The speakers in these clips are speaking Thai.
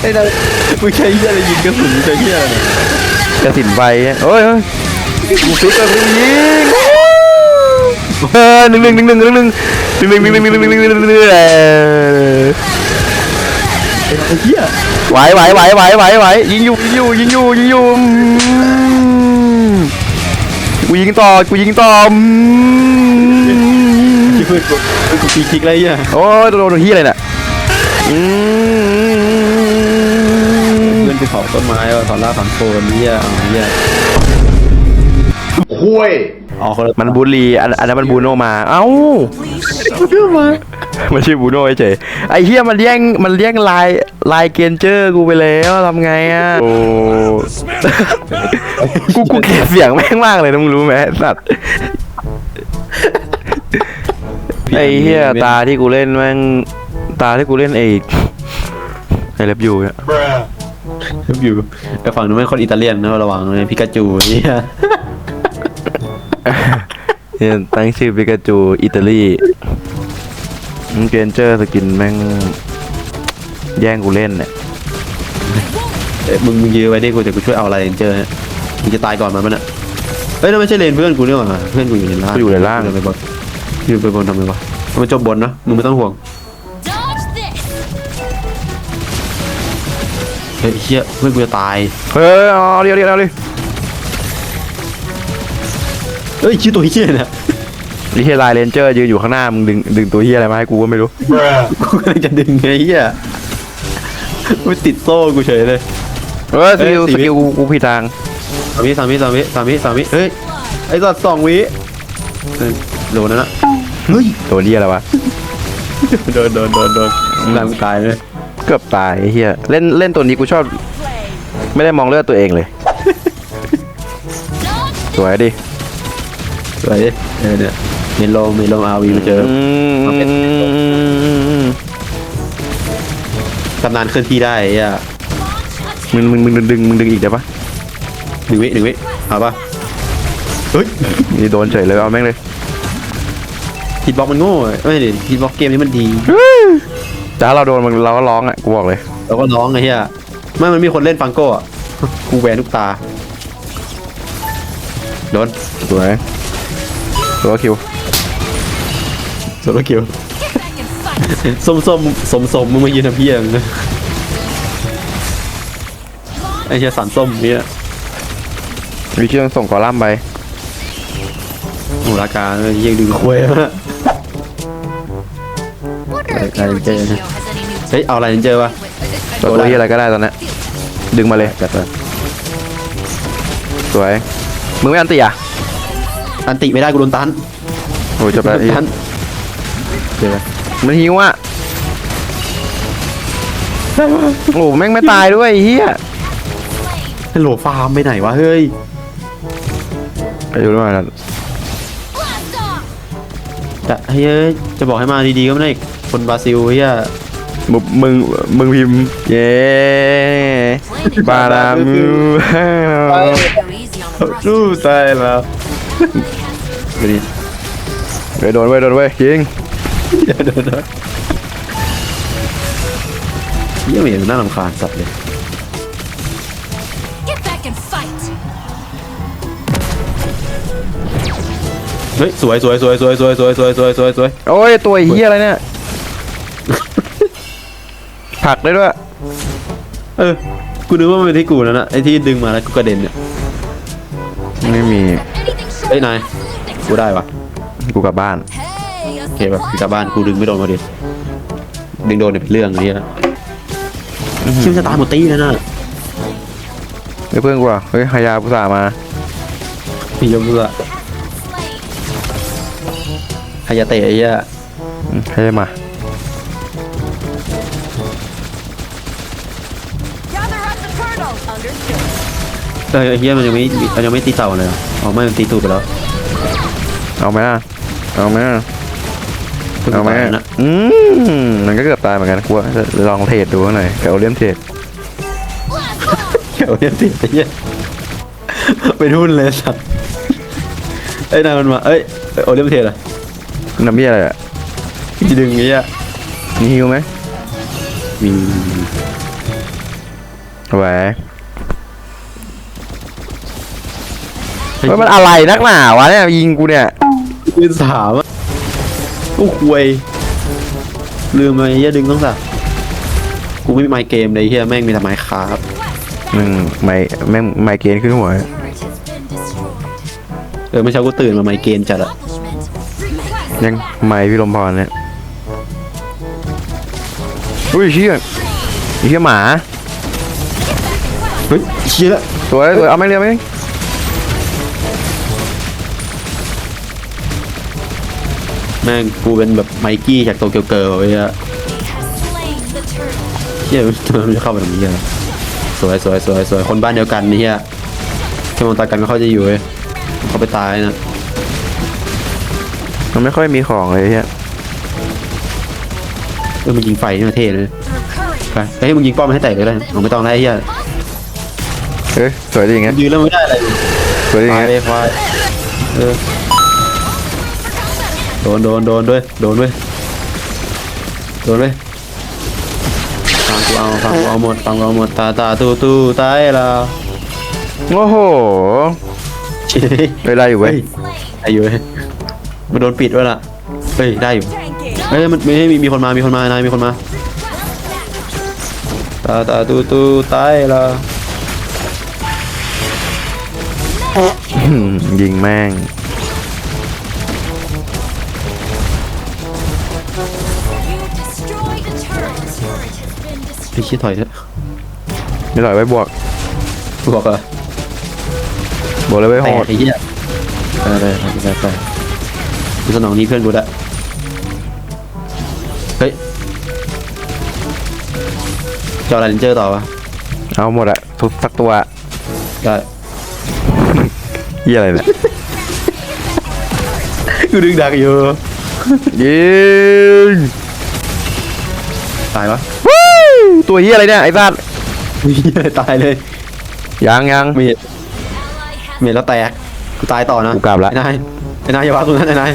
ไอ้นั่นมึงใช้เหี้ยอะไรยิงกระสุนมึงใช้เหี้ยอะไรเนี่ยกระสินไฟโอ้ยเฮ้ยกูฟิกเลยกูยิงเออหนึ่งหนึ่งหนึ่งหนึ่งหนึ่งหนึ่งหนึ่งหนึ่งหนึ่งหนึ่งหนึ่งหนึ่งหนึ่งหนึ่งหนึ่งหนึ่งเออไอ้เหี้ยไหวไหวไหวไหวไหวไหวยิงอยู่ยิงอยู่ยิงอยู่ยิงอยู่อืมกูยิงต่อกูยิงต่ออืม ที่เพื่อนกูเพื่อนกูตีคลิกอะไรเหี้ยโอ้ยโดนโดนที่อะไรน่ะอืมเพื่อ นไปเผาต้นไม้ว่ะถอนรากถอนโคนเหี้ยเอาเหี้ยคุยอ๋อคนละมันบูลลีอันอันนั้นมันบูโนมา เอ้าเรื่องมามันชื่อบูโน่เฉยไอ้เฮียมันแย่งมันแย่งลายลายเกนเจอร์กูไปแล้วทำไงอะโอ้กูกูเกลียดเสียงแม่งมากเลยนะมึงรู้ไหมสัตว์ไอ้เฮียตาที่กูเล่นแม่งตาที่กูเล่นไอ้ไอ้เล็บยูเนี่ย อยู่ไอ้ฝั่งนู้นเป็นคนอิตาเลียนนะระวังเลยพิกาจูเหี้ยเนี่ยตั้งชื่อปิกาจูอิตาลีเกนเจอร์สกินแม่งแย่งกูเล่นเนี่ยเอ้ยมึงมึงยื้อไว้ดิกูจะกูช่วยเอาอะไรเจอเนี่ยมึงจะตายก่อนมันมันอะเฮ้ยนั่นไม่ใช่เลนเพื่อนกูนี่หว่าเพื่อนกูอยู่ในล่างกูอยู่ในล่าง เดินไปบนอยู่ไปบนทำไมวะมันจบบนนะมึงไม่ต้องห่วง ฮ้ยเฮียเพื่อนกูจะตายเฮ้ยเอาเดี๋ยวเดี๋ยวเอาดิเฮ้ยชื่อตัวเฮียเนี่ยไอ้เฮียลายเรนเจอร์ยืนอยู่ข้างหน้ามึงดึงดึงตัวเฮียอะไรมาให้กูก็ไม่รู้กูกำลังจะดึงไงเฮียมันติดโซ่กูเฉยเลยเออสกิลเอ้ยสี่สกิลกูกูผิดทางสามวิสามวิสามวิสามวิสามวิเฮ้ยไอ้สัตว์สองวิเฮ้ยโดนนั่นนะเฮ้ยตัวเฮียอะไรวะโดนโดนโดนโดนร่างตายเลย เกือบตายไอ้เฮียเล่นเล่นตัวนี้กูชอบ ไม่ได้มองเลือดตัวเองเลย สวยดิสวยดิเออเนี่ยเมโลเมโลอาวีมาเจออืมตำนานเคลื่อนที่ได้ไอะมึงมึงมึงดึงมึงดึงอีกได้ปะหนึ่งวิหนึ่งวิเอาปะเฮ้ยนี่โดนเฉยเลยเอาแม่งเลยฮิตบ็อกมันโง่ไม่ดิฮิตบ็อกเกมนี้มันดี แต่ถ้าเราโดนมันเราก็ร้องอะกูบอกเลย เราก็ร้องไอ้เหี้ยไม่มันมีคนเล่นฟังโก้อะ กูแหวนทุกตา โดนสวยตัวคิวโซโลคิว Get back and fight! ส้มส้มสมสมมึงมายืนทำเพี้ยงไอ้เหี้ยสารส้มเนี่ยมีชื่อส่งกอลัมน์ไปโหราคาเยี่ยงดึงคุยมาก Wonder if Like, your like, uh, Digio has any new เฮ้ยเอาอะไรเจอวะตัวตัวเฮียอะไรก็ได้ตอนเนี้ยดึงมาเลยจัดไปสวยมึงไม่อันตีอะอันติไม่ได้กูโดนตันโอ้ยจบแล้วไอ้ตันเจอมันหิวอะโอ้แม่งไม่ตายด้วยไอ้เฮียฮัลโหลฟาร์มไปไหนวะเฮ้ยไปดูด้วยกัน Blast off! จะเฮ้ยจะบอกให้มาดีๆก็ไม่ได้คนบราซิลเฮียมึงมึงมึงพิมพ์เย้บารามู Go easy on the สู้ Brussels. ตายแล้วไปดิเฮ้ยโดนเว้ยโดนเว้ยยิงเดี๋ยวเดี๋ยวเดี๋ยวเยี่ยมเห็นน่ารำคาญสัตว์เลย เฮ้ยสวยสวยสวยสวยสวยสวยสวยสวยสวยสวยโอ้ยตัวเฮียอะไรเนี่ยผลักได้ด้วย เออ กูนึกว่ามันเป็นที่กูแล้วนะไอ้ที่ดึงมาแล้วกูกระเด็นเนี่ยไม่มี Anything short เฮ้ยนายกูได้ปะกูกลับบ้าน Hey, a โอเคปะกลับบ้านกูดึงไม่โดนพอดีดึงโดนเนี่ยเป็นเรื่องอะไรเงี้ยคิดว่าจะตายหมดตีแล้วนะเฮ้ยเพื่อนกูอะเฮ้ยฮายาพุสามาพี่ยมเพื่อ slain. ฮายาเตะไอ้เหี้ยอืมให้มา Gather at the turtle! Understood. เออไอ้เหี้ยมันยังไม่มันยังไม่ตีเต่าเลยเหรออ๋อไม่มันตีตูดไปแล้วเอาไหมอะเอาไหมอะเพิ่งเอาไหมตายอะนะอืมมันก็เกือบตายเหมือนกันกูว่าจะลองเทรดดูหน่อยกับโอเลียมเทรด Blast off! เดี๋ยวเนี่ยติดไอ้เหี้ยไปทุ่นเลยสัตว์ไอ้ยนายมันมาเอ้ยโอเลียมเทสอะ น้ำเบี้ยอะไรอะจะดึงไอ้เหี้ยมีฮิวไหมมีแหวเฮ้ยมันอะไรนักหนาวะเนี่ยยิงกูเนี่ยปืนสามอะโอ้ควยลืมไปเฮียดึงต้องสักกูไม่มีไมค์เกมเลยเฮียแม่งมีแต่ไมค์คราฟมึงไม่แม่งไมเกรนขึ้นหัว Turret has been destroyed. เออเมื่อเช้ากูตื่นมาไมค์เกมจัดอะ Accomplishment. Request ยังไม่พี่ลมพรเนี่ยอุ้ยเชี่ยเชี่ยหมาเฮ้ยเชี่ยสวยสวยเอาไม่เรียบไหมแม่งกูเป็นแบบไมกี้จากโตเกียวเกิร์ลไอ้เฮีย has slain the turtle. เฮียมันจะเข้าไปตรงนี้อะสวยสวยสวยสวยคนบ้านเดียวกันนี่เฮียแค่มองตากันก็เข้าจะอยู่เว้ยเขาไปตายนะ มันไม่ค่อยมีของเลยเฮียเออมันยิงไฟนี่มันเท่เลย Recurring. ไปเฮ้ยมึงยิงป้อมมันให้แตกเลยได้ผมไม่ต้องได้เฮียเอ้ยสวยดีอย่างเงี้ยยืนแล้วไม่ได้อะไรสวยดีอย่างตายเงี้ยเลยควายเออโดนโดนโดนด้วยโดนด้วยโดนด้วยฟังกูเอาฟังกูเอาหมดฟังกูเอาหมดตาตาตูตูตายแล้วโอ้โหเฮ้ยเวลาอยู่เว้ยได้อยู่เว้ย มันโดนปิดไว้ล่ะเฮ้ยได้อยู่ Tanking. เฮ้ยมันไม่ให้มีมีคนมามีคนมานายมีคนมาตาตาตูตูตายแล้วอืมยิงแม่ง You destroyed a turret. Turret has been ไอ้ destroyed. เชี่ยถอยเถอะไม่หน่อยไว้บวกบอกเหรอบวกเลยไว้แตโหกดไอ้เหี้ยไปไปไปไปไป กูสนองนี้เพื่อนกูละเฮ้ยจะเอาอะไรเลนเจอร์ต่อวะเอาหมดอะทุกสักตัวได้เหียอะไรเนี่ยกูดึงดักอยู่ยิงตายวะวู้ตัวเฮียอะไรเนี่ยไอ้สัตว์เหี้ยตายเลยยังยังเมด Ally has เมดแล้วแตกกูตายต่อนะกูกลับละไอ้นาย ไอ้นายอย่าว่ากูนั้นไอ้นาย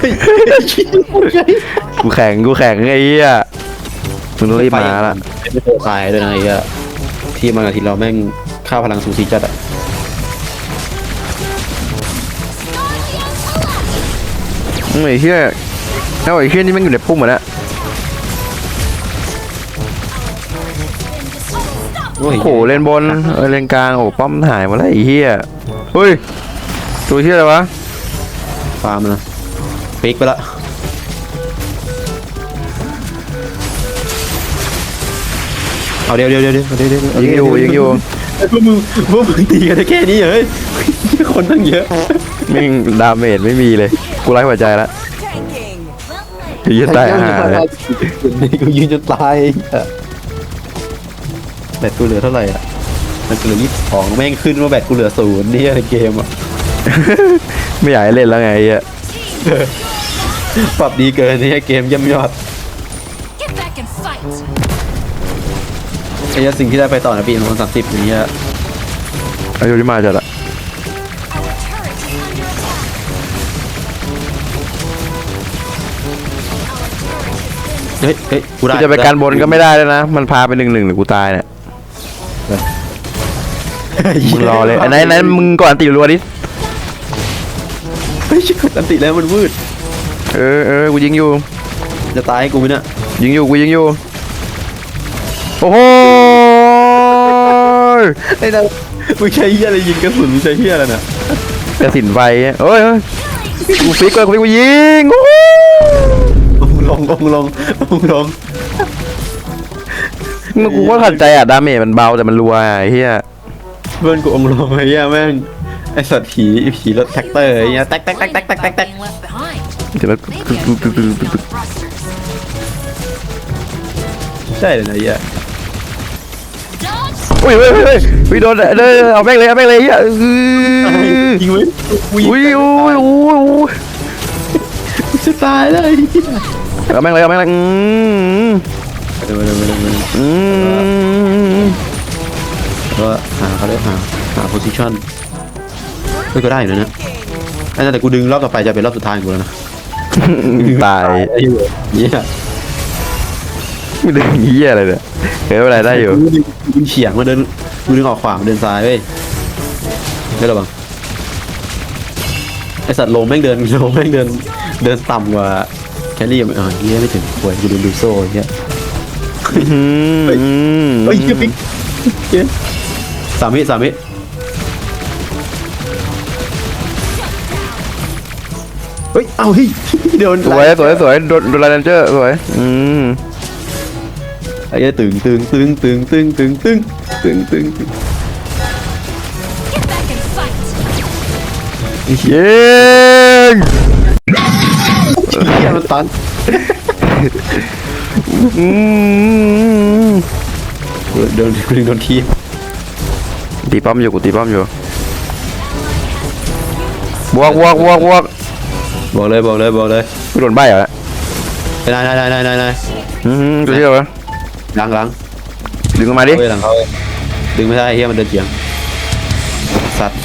เฮ้ยกูแข่งกูแข่งไอ้เหี้ยมึงต้องรีบมาละไม่เคยตายด้วยนะไอ้เหี้ยที่มันกับทีมเราแม่งค่าพลังสูสีจัดอะมึงไอ้เหี้ยเอ้าไอ้เหี้ยนี่แมันอยู่ในพุ่มเหมือนนะโอ้ยโอ้โหเลนบนเออเลนกลางโอ้ป้อมหายหมดแล้วไอ้เหี้ยเฮ้ย ตัวเหี้ยอะไรวะฟาร์มนะปิกไปละเอาเดี๋ยวเดี๋ยวเดี๋ยวเดี๋ยวเดี๋ยวเดี๋ยวยิงอยู่ยิงอยู่พวกมึงพวกมึงตีกันได้แค่นี้เหรอเฮ้ยคนตั้งเยอะมิ่งดาเมจไม่มีเลย กูไร้หัวใจละ tanking. ไอ้เหี้ยตายอาหารเลยกูยืนจนตายอะแบตกูเหลือเท่าไหร่อะมันเหลือยี่สิบสองแม่งขึ้นว่าแบตกูเหลือศูนย์นี่ในเกมอะ ไม่อยากให้เล่นแล้วไงไอ้เหี้ยปรับดีเกินนี่เกมเยี่ยมยอด Get back and fight. ไอ้เหี้ยสิ่งที่ได้ไปต่อนะปีมันสามสิบนี้อะอายุที่มาจัดอะ Our turret is under attack. Our turret has been เฮ้ยเฮ้ยกูกูได้จะไปกันบนก็ไม่ได้แล้วนะ มันพาไปหนึ่งหนึ่งหรือกูตายเนี่ย มึงรอเลยอันไหนไหนมึงก่อนตีรัวดิ เฮ้ยชิคกี้อันติแล้วมันวืดเออเออกูยิงอยู่ จะตายให้กูไหมเนี่ยยิงอยู่กูยิงอยู่ โอ้โหไอ้นั่นมึงใช้เหี้ยอะไรยิงกระสุนมึงใช้เหี้ยอะไรน่ะกระสินไฟเอ้ยเอ้ยกูฟิกเลยกูฟิกกูยิงโอ้โหองลงองลงองลงมันกูก็ขัดใจอะดาเมจมันเบาแต่มันรัวอะไอ้เฮียเพื่อนกูองลงไอ้เหี้ยแม่ง ไอ้สัตว์ผีผีรถแท็กเตอร์ไอ้เหี้ยแท็กแท็กแท็กแท็กแท็กแท็กแท็ก being left behind. เดี๋ยวมัน Maybe I can bring down thrusters. ใช่เลยนะไอ้เหี้ย Dodge. อุ้ยเฮ้ยเฮ้ยเฮ้ยอุ้ยโดนเด้อเอาแม่งเลยเอาแม่งเลยเฮียอื้อยิงไว้อุ้ยอุ้ยอุ้ยอุ้ยกูจะตายแล้วไอ้เหี้ยเอาแม่งเลยเอาแม่งเลยอืมเดี๋ยวเดี๋ยวเดี๋ยวเดี๋ยวอืมก็หาเขาเรียกหาหาโพซิชั่น เฮ้ยก็ได้อยู่นะเนี่ยไอ้นั่นแต่กูดึงรอบต่อไปจะเป็นรอบสุดท้ายของกูแล้วนะตายไอ้เหี้ยเนี่ยไม่ได้เฮียอะไรเนี่ยเออไม่เป็นไรได้อยู่กูดึงกูดึงเฉียงมาเดินกูดึงออกขวามาเดินซ้ายเว้ยไม่ระวังไอสัตว์โลมแม่งเดินโลมแม่งเดินเดินต่ำกว่าแคลรี่อะอ๋อเฮียไม่ถึงควยกูโดนดูโซ่เฮียอืมเฮ้ยเฮียปิ๊กเฮียสามวิสาม เฮ้ย เอาเฮ้ยโดนสวยสวยสวยโดนโดนไลน์เจอร์สวยอืมไอ้เหี้ยตึงตึงตึงตึงตึงตึงตึงตึงตึงตึง Get back and fight. ยิงเฮียมันตันอืมโดนกูดึงโดนทีตีป้อมอยู่กูตีป้อมอยู่บวกบวกบวกบวก บอกเลยบอกเลยบอกเลยกูโดนใบเหรอนายนายนายนายนายนายอืมกูเชื่อปะหลังหลังดึงออกมาดิเฮ้ยหลังเขาเว้ยดึงไม่ได้เฮียมันเดินเฉียงสัตว์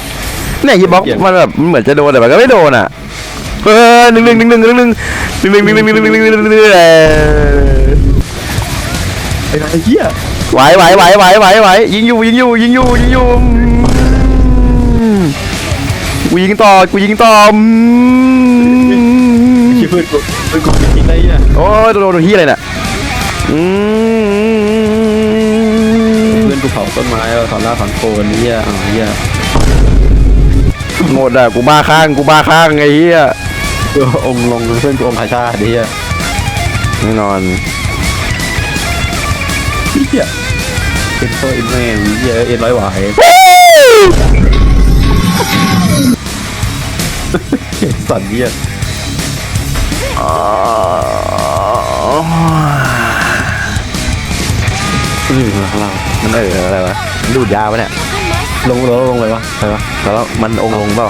เนี่ยยีบ็อกเกี่ยวมันแบบมันเหมือนจะโดนแต่มันก็ไม่โดนอะเออหนึ่งหนึ่งหนึ่งหนึ่งหนึ่งหนึ่งหนึ่งหนึ่งหนึ่งหนึ่งหนึ่งหนึ่งหนึ่งหนึ่งหนึ่งหนึ่งหนึ่งเออไอ้นายเฮียไหวไหวไหวไหวไหวไหวยิงอยู่ยิงอยู่ยิงอยู่ยิงอยู่อืม กูยิงต่อกูยิงต่ออืมคิดเพื่อนกูเพื่อนกูเป็นทิ้งได้เฮียโอ้ยโดนโดนที่อะไรเนี่ยอืมเพื่อนกูเผาต้นไม้เอาถอนรากถอนโคนเฮียอ๋อเฮียหมดอะกูบ้าข้างกูบ้าข้างไอ้เหี้ยเออองค์ลงเพื่อนกูองค์อาชาดิเฮียแน่นอนเฮียเป็นโซ่อินแม่งเฮียเอ็นร้อยหวาย สั่นเฮียอ๋ออืมข้างล่างมันเอออะไรวะมันดูดยาวะเนี่ย On my ลงแล้วลงเลยวะใครวะแล้วมันองค์ลงเปล่า